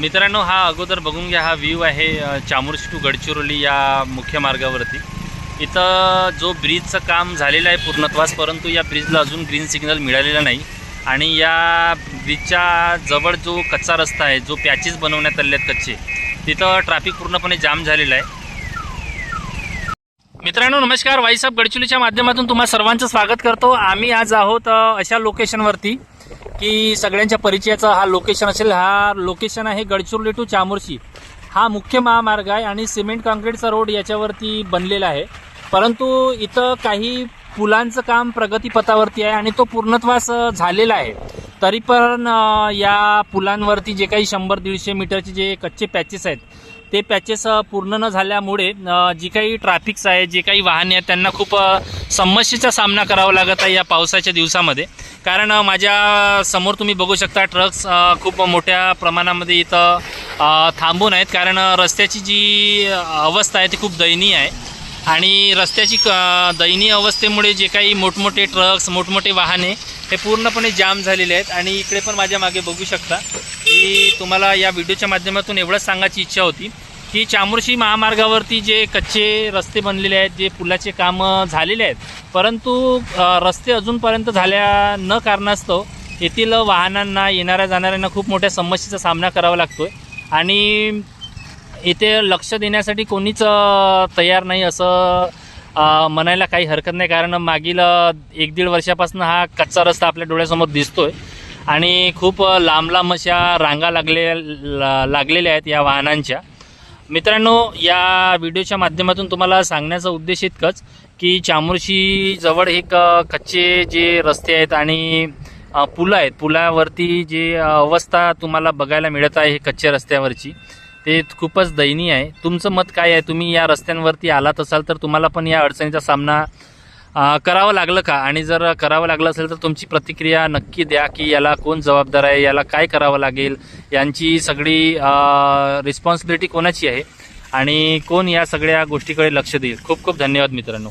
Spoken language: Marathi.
मित्रांनो हा अगोदर बघून घ्या हा व्ह्यू आहे चामुर्शी टू गडचिरोली या मुख्य मार्गावरती. इथं जो ब्रिजचं काम झालेलं आहे पूर्णत्वास परंतु या ब्रिजला अजून ग्रीन सिग्नल मिळालेला नाही. आणि या ब्रिजच्या जवळ जो कच्चा रस्ता आहे जो पॅचेस बनवण्यात आले आहेत कच्चे तिथं ट्रॅफिक पूर्णपणे जाम झालेला आहे. मित्रांनो नमस्कार. वाईसाहेब गडचिरोलीच्या माध्यमातून तुम्हा सर्वांचं स्वागत करतो. आम्ही आज आहोत अशा लोकेशनवरती की सगळ्यांच्या परिचयाचा हा लोकेशन असेल हा लोकेशन आहे गडचिरोली टू चामोर्शी. हा मुख्य महामार्ग आहे आणि सिमेंट काँक्रीटचा रोड याच्यावरती बनलेला आहे. परंतु इथं काही पुलांचं काम प्रगतीपथावरती आहे आणि तो पूर्णत्वास झालेला आहे. तरी पण या पुलांवरती जे काही शंभर दीडशे मीटरचे जे कच्चे पॅचेस आहेत ते पॅचेस पूर्ण न झाल्यामुळे जी काही ट्रॅफिक्स आहे जे काही वाहने आहेत त्यांना खूप समस्येचा सामना करावा लागत आहे या पावसाच्या दिवसामध्ये. कारण माझ्यासमोर तुम्ही बघू शकता ट्रक्स खूप मोठ्या प्रमाणामध्ये इथं थांबून आहेत. कारण रस्त्याची जी अवस्था आहे ती खूप दयनीय आहे. आणि रस्त्याची क दयनीय अवस्थेमुळे जे काही मोठमोठे ट्रक्स मोठमोठे वाहने हे पूर्णपणे जाम झालेले आहेत. आणि इकडे पण माझ्या मागे बघू शकता की तुम्हाला या व्हिडिओच्या माध्यमातून एवढंच सांगायची इच्छा होती की चामोर्शी महामार्गावरती जे कच्चे रस्ते बनलेले आहेत जे पुलाचे कामं झालेले आहेत परंतु रस्ते अजूनपर्यंत झाल्या न कारणास्तव येथील वाहनांना येणाऱ्या जाणाऱ्यांना खूप मोठ्या समस्येचा सामना करावा लागतो आहे आणि इथे लक्ष देण्यासाठी कोणीच तयार नाही असं म्हणायला काही हरकत नाही. कारण मागील एक दीड वर्षापासून हा कच्चा रस्ता आपल्या डोळ्यासमोर दिसतो आहे आणि खूप लांब लांब अशा रांगा लागले ला- लागलेल्या आहेत या वाहनांच्या. मित्रांनो या व्हिडिओच्या माध्यमातून तुम्हाला सांगण्याचा उद्देश इतकंच की चामोर्शी जवळ एक कच्चे जे रस्ते आहेत आणि पुलं आहेत पुलावरती जे अवस्था तुम्हाला बघायला मिळत आहे हे कच्च्या रस्त्यावरची ते खूपच दयनीय आहे. तुमचं मत काय आहे? तुम्ही या रस्त्यांवरती आलात असाल तर तुम्हाला पण या अडचणीचा सामना करावं लागलं का? आणि जर करावं लागलं असेल तर तुमची प्रतिक्रिया नक्की द्या की याला कोण जबाबदार आहे याला काय करावं लागेल यांची सगळी रिस्पॉन्सिबिलिटी कोणाची आहे? आणि कोण या सगळ्या गोष्टीकडे लक्ष देईल? खूप खूप धन्यवाद मित्रांनो.